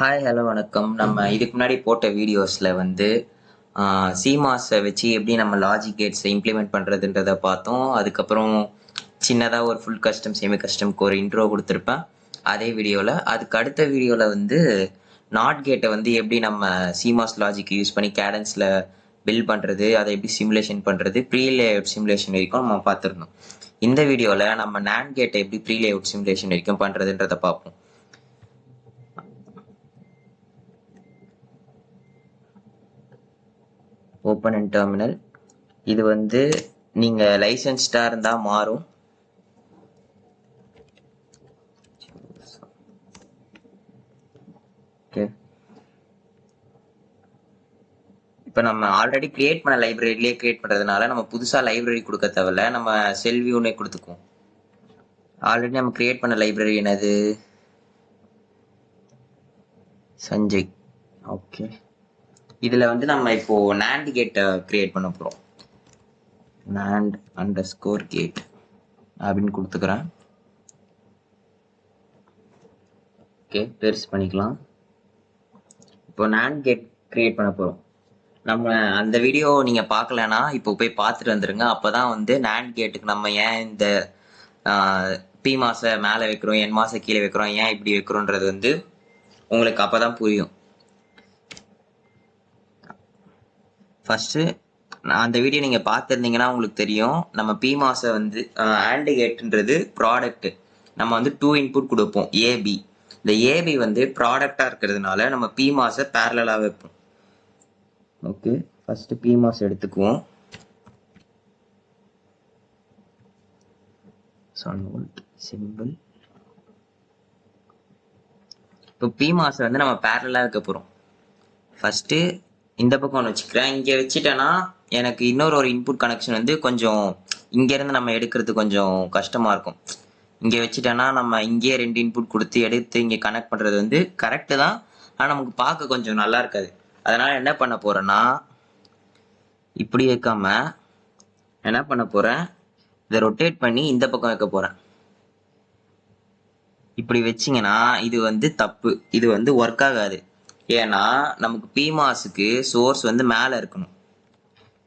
Hi hello வணக்கம். நம்ம இதுக்கு முன்னாடி போட்ட வீடியோஸில் வந்து சிமாஸை வச்சு எப்படி நம்ம லாஜிக் கேட்ஸை இம்ப்ளிமெண்ட் பண்ணுறதுன்றதை பார்த்தோம். அதுக்கப்புறம் சின்னதாக ஒரு ஃபுல் கஸ்டம் செமி கஸ்டம்க்கு ஒரு இன்ட்ரோ கொடுத்துருப்பேன். அதே வீடியோவில் அதுக்கு அடுத்த வீடியோவில் வந்து நாட் கேட்டை வந்து எப்படி நம்ம சிமாஸ் லாஜிக் யூஸ் பண்ணி கேடன்ஸில் பில் பண்ணுறது அதை எப்படி சிமுலேஷன் பண்ணுறது ப்ரீ லேஅவுட் சிமுலேஷன் வரைக்கும் நம்ம பார்த்துருந்தோம் இந்த வீடியோவில் நம்ம நேண்ட் கேட்டை எப்படி ப்ரீ லேஅவுட் சிமுலேஷன் வரைக்கும் பண்ணுறதுன்றதை பார்ப்போம். ஓப்பன் அண்ட் டெர்மினல் இது வந்து நீங்க லைசன்ஸ்டாக இருந்தால் மாறும். ஓகே இப்போ நம்ம ஆல்ரெடி கிரியேட் பண்ண லைப்ரரியிலே கிரியேட் பண்ணுறதுனால நம்ம புதுசாக லைப்ரரி கொடுக்க தேவையில்ல. நம்ம செல்வி வியூனே கொடுத்துக்குவோம். ஆல்ரெடி நம்ம கிரியேட் பண்ண லைப்ரரி என்னது? சஞ்சய். ஓகே இதில் வந்து நம்ம இப்போ நேண்ட் கேட்டை கிரியேட் பண்ண போகிறோம் நாண்ட் அண்டர் ஸ்கோர் கேட் அப்படின்னு கொடுத்துக்கிறேன். ஓகே பெருசு பண்ணிக்கலாம். இப்போ நேண்ட் கேட் கிரியேட் பண்ண போகிறோம் நம்ம அந்த வீடியோ நீங்கள் பார்க்கலனா இப்போ போய் பார்த்துட்டு வந்துருங்க. அப்போ தான் வந்து நேண்ட் கேட்டுக்கு நம்ம ஏன் இந்த பி மாசை மேலே வைக்கிறோம் என் மாசை கீழே வைக்கிறோம் ஏன் இப்படி வைக்கிறோன்றது வந்து உங்களுக்கு அப்போ தான் புரியும். ஃபஸ்ட்டு அந்த வீடியோ நீங்கள் பார்த்துருந்தீங்கன்னா உங்களுக்கு தெரியும். நம்ம பிமாஸை வந்து ஆண்டு கேட்டுன்றது நம்ம வந்து டூ இன்புட் கொடுப்போம் ஏபி இந்த ஏபி வந்து ப்ராடக்டாக இருக்கிறதுனால நம்ம பிமாஸை பேரலாக வைப்போம். ஓகே ஃபஸ்ட்டு பி மாஸ் எடுத்துக்குவோம். சிம்பிள் இப்போ பிமாஸை வந்து நம்ம பேரலாக வைக்க போகிறோம் ஃபஸ்ட்டு இந்த பக்கம் ஒன்று வச்சுக்கிறேன். இங்கே வச்சுட்டேன்னா எனக்கு இன்னொரு ஒரு இன்புட் கனெக்ஷன் வந்து கொஞ்சம் இங்கேருந்து நம்ம எடுக்கிறது கொஞ்சம் கஷ்டமாக இருக்கும். இங்கே வச்சுட்டேன்னா நம்ம இங்கேயே ரெண்டு இன்புட் கொடுத்து எடுத்து இங்கே கனெக்ட் பண்ணுறது வந்து கரெக்டு தான். ஆனால் நமக்கு பார்க்க கொஞ்சம் நல்லா இருக்காது. அதனால் என்ன பண்ண போகிறேன்னா இப்படி வைக்காமல் என்ன பண்ண போகிறேன் இதை ரொட்டேட் பண்ணி இந்த பக்கம் வைக்க போகிறேன் இப்படி வச்சிங்கன்னா இது வந்து தப்பு. இது வந்து ஒர்க் ஆகாது. ஏன்னா நமக்கு பிமாஸுக்கு சோர்ஸ் வந்து மேலே இருக்கணும்.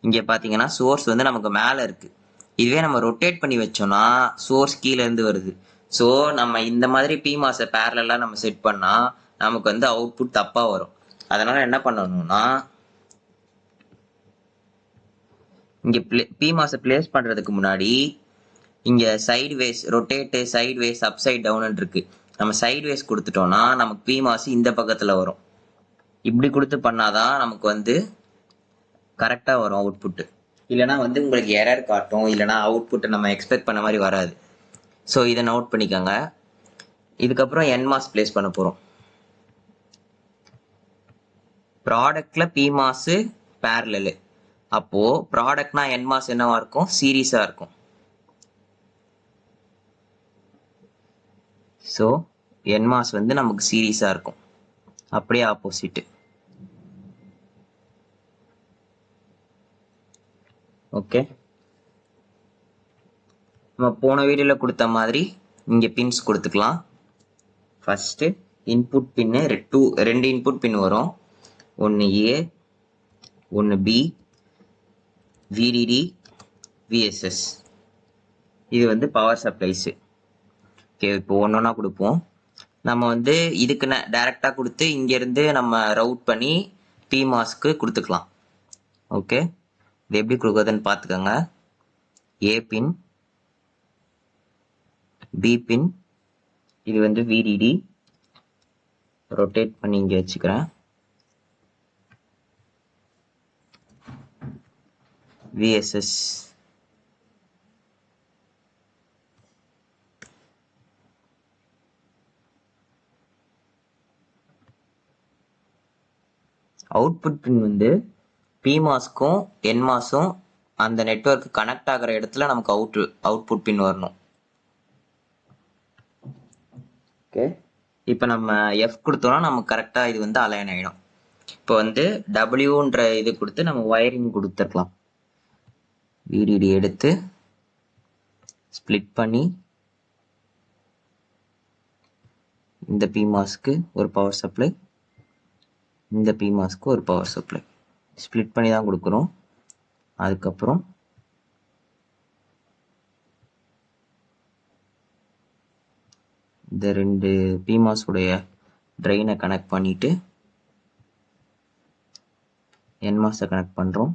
இங்கே பார்த்தீங்கன்னா சோர்ஸ் வந்து நமக்கு மேலே இருக்குது இதுவே நம்ம ரொட்டேட் பண்ணி வச்சோம்னா சோர்ஸ் கீழேருந்து வருது. ஸோ நம்ம இந்த மாதிரி பிமாஸை பேரலாக நம்ம செட் பண்ணால் நமக்கு வந்து அவுட்புட் தப்பாக வரும். அதனால் என்ன பண்ணணும்னா இங்கே பிளே பிமாஸை பிளேஸ் பண்ணுறதுக்கு முன்னாடி இங்கே sideways rotate sideways up down நம்ம சைடு வேஸ் கொடுத்துட்டோம்னா நமக்கு பிமாஸ் இந்த பக்கத்தில் வரும். இப்படி கொடுத்து பண்ணாதான் நமக்கு வந்து கரெக்டாக வரும் அவுட்புட்டு இல்லைனா வந்து உங்களுக்கு எரர் காட்டும். இல்லைனா அவுட்புட்டை நம்ம எக்ஸ்பெக்ட் பண்ண மாதிரி வராது. ஸோ இதை நோட் பண்ணிக்கோங்க. இதுக்கப்புறம் என்மாஸ் பிளேஸ் பண்ண போகிறோம் ப்ராடக்டில் பிமாஸு பேரலு அப்போது ப்ராடக்ட்னா என்மாஸ் என்னவா இருக்கும்? சீரீஸாக இருக்கும். ஸோ என்மாஸ் வந்து நமக்கு சீரீஸாக இருக்கும். அப்படியே ஆப்போசிட்டு ஓகே. நம்ம போன வீடியோவில் கொடுத்த மாதிரி இங்கே பின்ஸ் கொடுத்துக்கலாம். ஃபஸ்ட்டு இன்புட் பின்னு டூ ரெண்டு இன்புட் பின் வரும். ஒன்று ஏ ஒன்று பி விடிடி விஎஸ்எஸ் இது வந்து பவர் சப்ளைஸு ஓகே இப்போ ஒன்று ஒன்றா கொடுப்போம். நம்ம வந்து இதுக்கு டேரெக்டாக கொடுத்து இங்கேருந்து நம்ம ரவுட் பண்ணி பி மாஸ்க்கு கொடுத்துக்கலாம். ஓகே இது எப்படி கொடுக்குறதுன்னு பார்த்துக்கோங்க. ஏ பின் பி பின் இது வந்து விடிடி ரொட்டேட் பண்ணி இங்கே வச்சுக்கிறேன். விஎஸ்எஸ் அவுட்புட் பின் வந்து பிமாஸ்க்கும் என்மாஸும் அந்த நெட்ஒர்க் கனெக்ட் ஆகிற இடத்துல நமக்கு அவுட் அவுட்புட் பின் வரணும். ஓகே இப்போ நம்ம எஃப் கொடுத்தோம்னா நமக்கு கரெக்டாக இது வந்து அலைன் ஆகிடும் இப்போ வந்து டபிள்யூன்ற இது கொடுத்து நம்ம ஒயரிங் கொடுத்துருக்கலாம் விடிடி எடுத்து ஸ்ப்ளிட் பண்ணி இந்த பிமாஸ்க்கு ஒரு பவர் சப்ளை இந்த பிமாஸ்க்கு ஒரு பவர் சப்ளை ஸ்ப்ளிட் பண்ணி தான் கொடுக்குறோம். அதுக்கப்புறம் இந்த ரெண்டு பிமாஸ் ட்ரெயினை கனெக்ட் பண்ணிவிட்டு என்மாஸை கனெக்ட் பண்ணுறோம்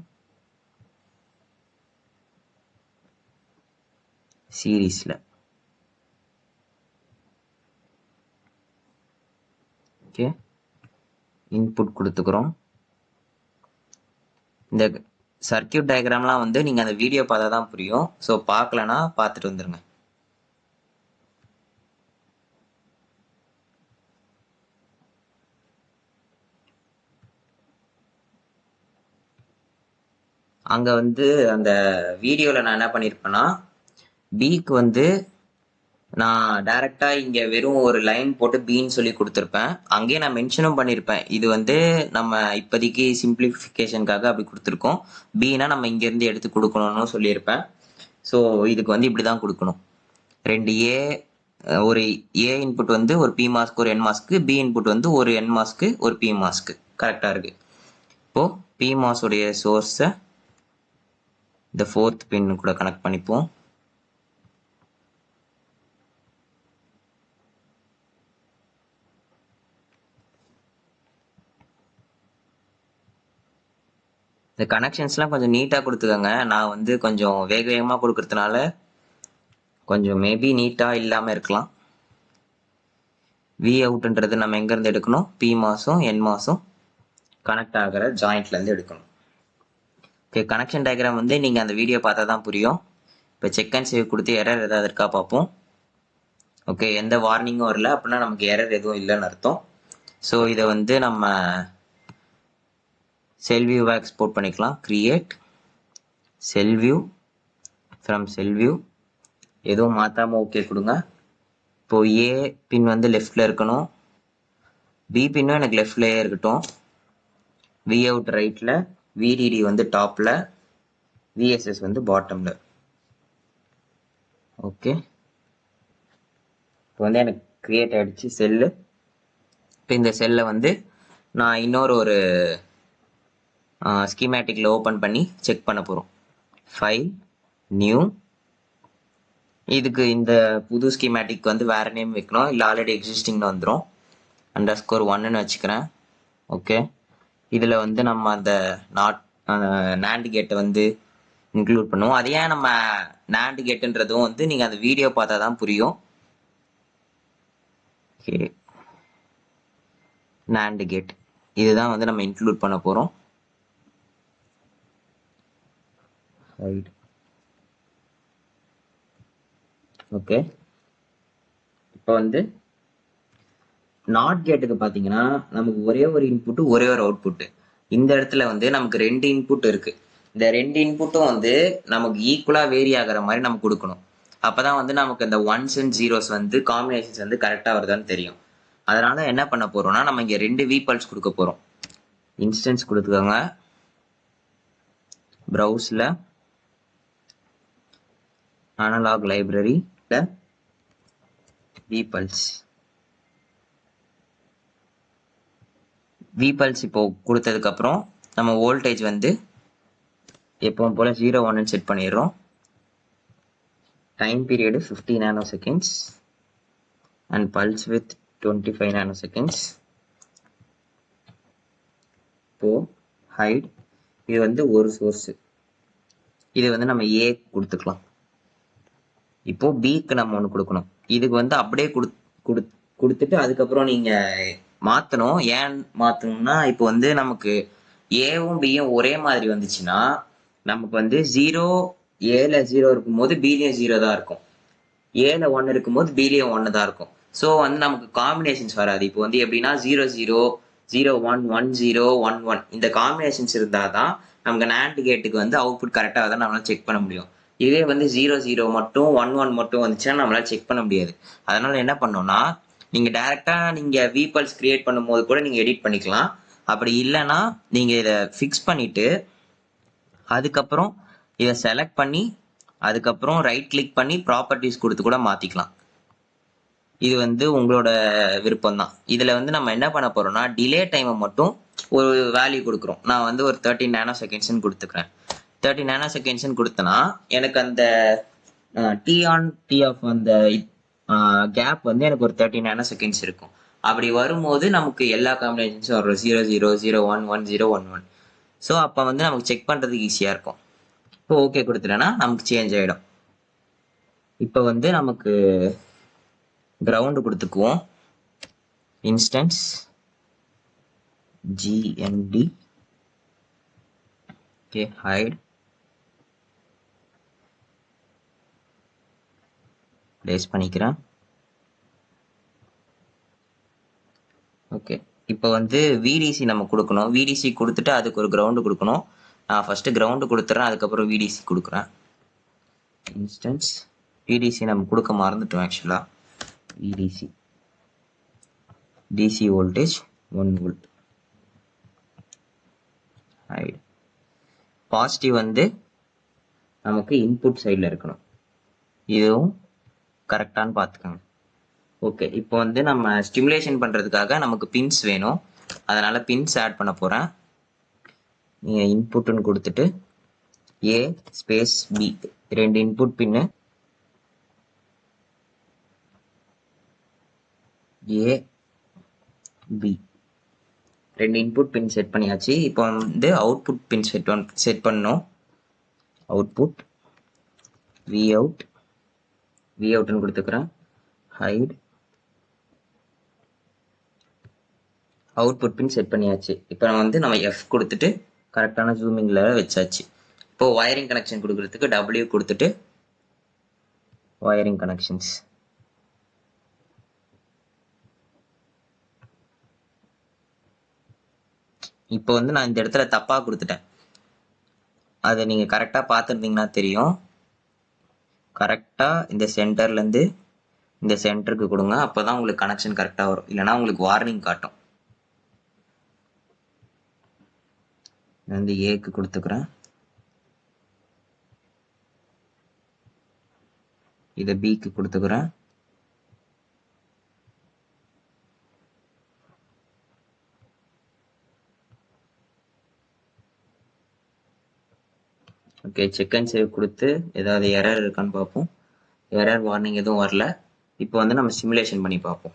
சீரீஸில் ஓகே இன்புட் கொடுத்துக்கிறோம். இந்த சர்க்கியூட் டயக்ராம்லாம் வந்து நீங்கள் அந்த வீடியோ பார்த்தா தான் புரியும். ஸோ பார்க்கலனா பார்த்துட்டு வந்துருங்க. அங்கே வந்து அந்த வீடியோவில் நான் என்ன பண்ணியிருப்பேன்னா பிக்கு வந்து நான் டைரக்டா இங்க வெறும் ஒரு லைன் போட்டு பின்னு சொல்லி கொடுத்துருப்பேன். அங்கேயே நான் மென்ஷனும் பண்ணியிருப்பேன் இது வந்து நம்ம இப்போதைக்கு சிம்பிளிஃபிகேஷனுக்காக அப்படி கொடுத்துருக்கோம். பீனா நம்ம இங்கேருந்து எடுத்து கொடுக்கணும்னு சொல்லியிருப்பேன். ஸோ இதுக்கு வந்து இப்படி தான் கொடுக்கணும். ரெண்டு ஏ ஒரு ஏ இன்புட் வந்து ஒரு பி மாஸ்க்கு ஒரு என் மாஸ்க்கு பி இன்புட் வந்து ஒரு என் மாஸ்க்கு ஒரு பி மாஸ்க்கு கரெக்டாக இருக்கு. இப்போ பி மாஸுடைய சோர்ஸை இந்த ஃபோர்த் பின் கூட கனெக்ட் பண்ணிப்போம். இந்த கனெக்ஷன்ஸ்லாம் கொஞ்சம் நீட்டாக கொடுத்துக்கோங்க. நான் வந்து கொஞ்சம் வேக வேகமாக கொடுக்கறதுனால கொஞ்சம் மேபி நீட்டாக இல்லாமல் இருக்கலாம். வி அவுட்ன்றது நம்ம எங்கேருந்து எடுக்கணும்? பி மாதம் என் மாதம் கனெக்ட் ஆகிற ஜாயிண்ட்லேருந்து எடுக்கணும். ஓகே கனெக்ஷன் டயக்ராம் வந்து நீங்கள் அந்த வீடியோ பார்த்தா தான் புரியும். இப்போ செக் அண்ட் சேவ் கொடுத்து எரர் ஏதாவது இருக்கா பார்ப்போம். ஓகே எந்த வார்னிங்கும் வரல. அப்படின்னா நமக்கு எரர் எதுவும் இல்லைன்னு அர்த்தம். ஸோ இதை வந்து நம்ம செல் வியூவை எக்ஸ்போர்ட் பண்ணிக்கலாம். Create cell view from cell view எதுவும் மாற்றாமல் ஓகே கொடுங்க. இப்போ ஏ பின் வந்து லெஃப்டில் இருக்கணும். பி பின்னும் எனக்கு லெஃப்ட்லேயே இருக்கட்டும். வி அவுட் ரைட்டில் விடிடி வந்து டாப்பில் விஎஸ்எஸ் வந்து பாட்டமில் ஓகே இப்போ வந்து எனக்கு க்ரியேட் ஆகிடுச்சு செல்லு இப்போ இந்த செல்லை வந்து நான் இன்னொரு ஒரு ஸ்கீமேட்டிக்கில் ஓப்பன் பண்ணி செக் பண்ண போகிறோம் ஃபைல் நியூ இதுக்கு இந்த புது ஸ்கீமேட்டிக் வந்து வேறு நேம் வைக்கணும். இல்லை ஆல்ரெடி எக்ஸிஸ்டிங்னு வந்துடும் அண்டர் ஸ்கோர் ஒன்னுன்னு வச்சுக்கிறேன். ஓகே இதில் வந்து நம்ம அந்த நாட் நேண்டு கேட்டை வந்து இன்க்ளூட் பண்ணுவோம். அது ஏன் நம்ம நேண்டு கேட்டுன்றதும் வந்து நீங்கள் அந்த வீடியோ பார்த்தா தான் புரியும். ஓகே நேண்டு கேட் இதுதான் வந்து நம்ம இன்க்ளூட் பண்ண போகிறோம் ரைட் ஓகே இப்போ வந்து நாட் கேட்டுக்கு பார்த்தீங்கன்னா நமக்கு ஒரே ஒரு இன்புட்டு ஒரே ஒரு அவுட்புட்டு இந்த இடத்துல வந்து நமக்கு ரெண்டு இன்புட் இருக்கு. இந்த ரெண்டு இன்புட்டும் வந்து நமக்கு ஈக்குவலாக வேரி ஆகிற மாதிரி நம்ம கொடுக்கணும். அப்பதான் வந்து நமக்கு இந்த ஒன்ஸ் அண்ட் ஜீரோஸ் வந்து காம்பினேஷன்ஸ் வந்து கரெக்டாக வருதான்னு தெரியும். அதனால என்ன பண்ண போறோம்னா நம்ம இங்கே ரெண்டு வி பல்ஸ் கொடுக்க போறோம். இன்ஸ்டன்ஸ் கொடுத்துக்கோங்க. ப்ரௌஸில் அனலாக் லைப்ரரியில் வி பல்ஸ் வி பல்ஸ் இப்போ கொடுத்ததுக்கப்புறம் நம்ம வோல்டேஜ் வந்து எப்பவும் போல் ஜீரோ ஒன்னு செட் பண்ணிடுறோம். Time period fifty nano seconds and pulse with twenty five nano seconds இப்போ ஹைட் இது வந்து ஒரு சோர்ஸு இது வந்து நம்ம ஏ கொடுத்துக்கலாம். இப்போ பிக்கு நம்ம ஒன்று கொடுக்கணும். இதுக்கு வந்து அப்படியே கொடு கொடுத்துட்டு அதுக்கப்புறம் நீங்க மாத்தணும். ஏன் மாத்தணும்னா இப்போ வந்து நமக்கு ஏவும் பியும் ஒரே மாதிரி வந்துச்சுன்னா நமக்கு வந்து ஜீரோ ஏல ஜீரோ இருக்கும்போது பிலையும் ஜீரோ தான் இருக்கும். ஏல ஒன்று இருக்கும்போது பிலையும் ஒன்று தான் இருக்கும். ஸோ வந்து நமக்கு காம்பினேஷன்ஸ் வராது. இப்போ வந்து எப்படின்னா zero zero zero one one zero one one இந்த காம்பினேஷன்ஸ் இருந்தால் தான் நமக்கு நேண்ட் கேட்டுக்கு வந்து அவுட்புட் கரெக்டாக தான் நம்மளால் செக் பண்ண முடியும். இதே வந்து ஜீரோ ஜீரோ மட்டும் ஒன் ஒன் மட்டும் வந்துச்சுன்னா நம்மளால செக் பண்ண முடியாது. அதனால என்ன பண்ணோம்னா நீங்கள் டேரெக்டாக நீங்கள் வீபல்ஸ் கிரியேட் பண்ணும்போது கூட நீங்கள் எடிட் பண்ணிக்கலாம். அப்படி இல்லைன்னா நீங்கள் இதை ஃபிக்ஸ் பண்ணிவிட்டு அதுக்கப்புறம் இதை செலக்ட் பண்ணி அதுக்கப்புறம் ரைட் கிளிக் பண்ணி ப்ராப்பர்ட்டிஸ் கொடுத்து கூட மாற்றிக்கலாம் இது வந்து உங்களோட விருப்பம் தான் இதில் வந்து நம்ம என்ன பண்ண போகிறோம்னா டிலே டைமை மட்டும் ஒரு வேல்யூ கொடுக்குறோம். நான் வந்து ஒரு தேர்ட்டின் நேனோ செகண்ட்ஸ்ன்னு கொடுத்துக்கிறேன். தேர்ட்டி நேனோ செகண்ட்ஸ்னு கொடுத்தனா எனக்கு அந்த டி ஆன் டி ஆஃப் அந்த கேப் வந்து எனக்கு ஒரு தேர்ட்டி நேனோ செகண்ட்ஸ் இருக்கும். அப்படி வரும்போது நமக்கு எல்லா காம்பினேஷன்ஸும் வரும் zero zero zero one one zero one one so அப்போ வந்து நமக்கு செக் பண்ணுறதுக்கு ஈஸியாக இருக்கும். இப்போ ஓகே கொடுத்துட்டேன்னா நமக்கு சேஞ்ச் ஆகிடும் இப்போ வந்து நமக்கு ground கொடுத்துக்குவோம். Instance GND okay hide place பண்ணிக்கிறேன். ஓகே இப்போ வந்து விடிசி நம்ம கொடுக்கணும். விடிசி கொடுத்துட்டு அதுக்கு ஒரு கிரவுண்டு கொடுக்கணும். நான் ஃபஸ்ட்டு கிரவுண்டு கொடுத்துட்றேன் அதுக்கப்புறம் விடிசி கொடுக்குறேன். இன்ஸ்டன்ஸ் விடிசி நம்ம கொடுக்க மறந்துட்டோம் ஆக்சுவலாக VDC DC voltage one volt hide positive வந்து நமக்கு இன்புட் சைடில் இருக்கணும். இதுவும் கரெக்டானு பார்த்துக்கோங்க ஓகே இப்போ வந்து நம்ம ஸ்டிமுலேஷன் பண்ணுறதுக்காக நமக்கு பின்ஸ் வேணும். அதனால் பின்ஸ் ஆட் பண்ண போகிறேன் நீங்கள் இன்புட்டுன்னு கொடுத்துட்டு ஏ ஸ்பேஸ் பி ரெண்டு இன்புட் பின்னு ஏ பி ரெண்டு இன்புட் பின் செட் பண்ணியாச்சு. இப்போ வந்து அவுட்புட் பின் செட் செட் பண்ணோம் அவுட்புட் வி அவுட் வி அவுட்னு கொடுத்துக்கிறேன். ஹைட் அவுட்புட் பின் செட் பண்ணியாச்சு. இப்போ நம்ம வந்து நம்ம எஃப் கொடுத்துட்டு கரெக்டான ஜூமிங்கில் வச்சாச்சு. இப்போ ஒயரிங் கனெக்ஷன் கொடுக்கறதுக்கு டபிள்யூ கொடுத்துட்டு ஒயரிங் கனெக்ஷன்ஸ் இப்போ வந்து நான் இந்த இடத்துல தப்பாக கொடுத்துட்டேன். அதை நீங்கள் கரெக்டாக பார்த்துருந்தீங்கன்னா தெரியும். கரெக்டாக இந்த சென்டர்லேருந்து இந்த சென்டருக்கு கொடுங்க. அப்போ தான் உங்களுக்கு கனெக்ஷன் கரெக்டாக வரும். இல்லைனா உங்களுக்கு வார்னிங் காட்டும். வந்து ஏக்கு கொடுத்துக்கிறேன். இதை பிக்கு கொடுத்துக்கிறேன். ஓகே செக் அண்ட் சேவ் கொடுத்து ஏதாவது எரர் இருக்கான்னு பார்ப்போம். எரர் வார்னிங் எதுவும் வரல. இப்போ வந்து நம்ம சிமுலேஷன் பண்ணி பார்ப்போம்.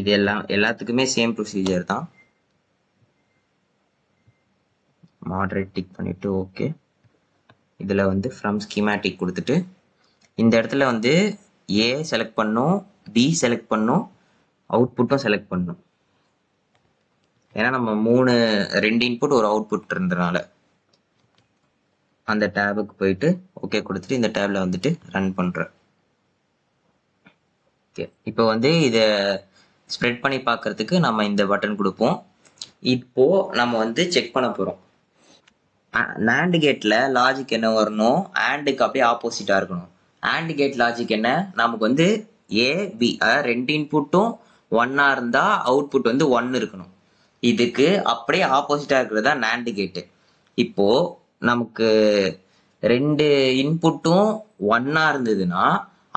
இது எல்லாம் எல்லாத்துக்குமே சேம் ப்ரொசீஜர் தான். மாடரேட் டிக் பண்ணிவிட்டு ஓகே இதில் வந்து ஃப்ரம் ஸ்கீமேட்டிக் கொடுத்துட்டு இந்த இடத்துல வந்து ஏ செலக்ட் பண்ணும் பி செலக்ட் பண்ணும் அவுட்புட்டும் செலக்ட் பண்ணும். ஏன்னா நம்ம மூணு ரெண்டு இன்புட் ஒரு அவுட்புட் இருந்தனால. அந்த டேபுக்கு போயிட்டு ஓகே கொடுத்துட்டு இந்த டேப்ல வந்துட்டு ரன் பண்ணுறேன் ஓகே இப்போ வந்து இதை ஸ்ப்ரெட் பண்ணி பார்க்கறதுக்கு நம்ம இந்த பட்டன் கொடுப்போம். இப்போ நம்ம வந்து செக் பண்ண போகிறோம் நேண்டு கேட்டில் லாஜிக் என்ன வரணும்? ஆண்டுக்கு அப்படியே ஆப்போசிட்டாக இருக்கணும். ஆண்டு கேட் லாஜிக் என்ன? நமக்கு வந்து ஏ பி அதாவது ரெண்டு இன்புட்டும் ஒன்னாக இருந்தால் அவுட்புட் வந்து ஒன்று இருக்கணும். இதுக்கு அப்படியே ஆப்போசிட்டாக இருக்கிறது தான் நேண்டு கேட்டு இப்போது நமக்கு ரெண்டு இன்புட்டும் ஒன்னாக இருந்ததுன்னா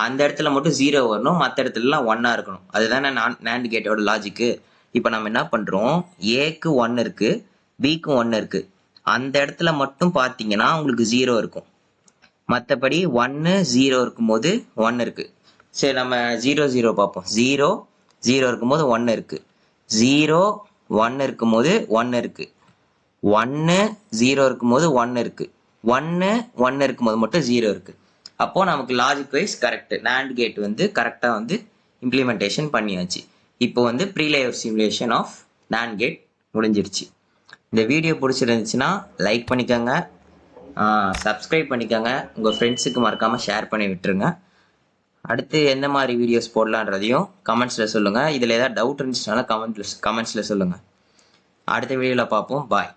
அந்த இடத்துல மட்டும் ஜீரோ வரணும் மற்ற இடத்துலலாம் ஒன்னாக இருக்கணும். அதுதானே நான் நேண்டு கேட்டோட லாஜிக்கு இப்போ நம்ம என்ன பண்ணுறோம் ஏக்கு ஒன் இருக்குது பிக்கு ஒன்று இருக்குது அந்த இடத்துல மட்டும் பார்த்தீங்கன்னா உங்களுக்கு ஜீரோ இருக்கும். மற்றபடி ஒன்று ஜீரோ இருக்கும்போது ஒன்று இருக்குது சரி நம்ம ஜீரோ ஜீரோ பார்ப்போம். ஜீரோ ஜீரோ இருக்கும்போது ஒன்று இருக்குது ஜீரோ ஒன்று இருக்கும்போது ஒன்று இருக்குது ஒன்று ஜீரோ இருக்கும்போது ஒன்று இருக்குது ஒன்று ஒன்று இருக்கும்போது மட்டும் ஜீரோ இருக்குது அப்போது நமக்கு logic wise correct NAND gate வந்து கரெக்டாக வந்து இம்ப்ளிமெண்டேஷன் பண்ணியாச்சு. இப்போ வந்து pre layout simulation of NAND gate முடிஞ்சிருச்சு. இந்த வீடியோ பிடிச்சிருந்துச்சுன்னா லைக் பண்ணிக்கோங்க. சப்ஸ்கிரைப் பண்ணிக்கோங்க. உங்கள் ஃப்ரெண்ட்ஸுக்கு மறக்காமல் ஷேர் பண்ணி விட்டுருங்க. அடுத்து எந்த மாதிரி வீடியோஸ் போடலான்றதையும் கமெண்ட்ஸில் சொல்லுங்கள் இதில் ஏதாவது டவுட் இருந்துச்சுனாலும் கமெண்ட்ல கமெண்ட்ஸில் சொல்லுங்கள் அடுத்த வீடியோவில் பார்ப்போம். பாய்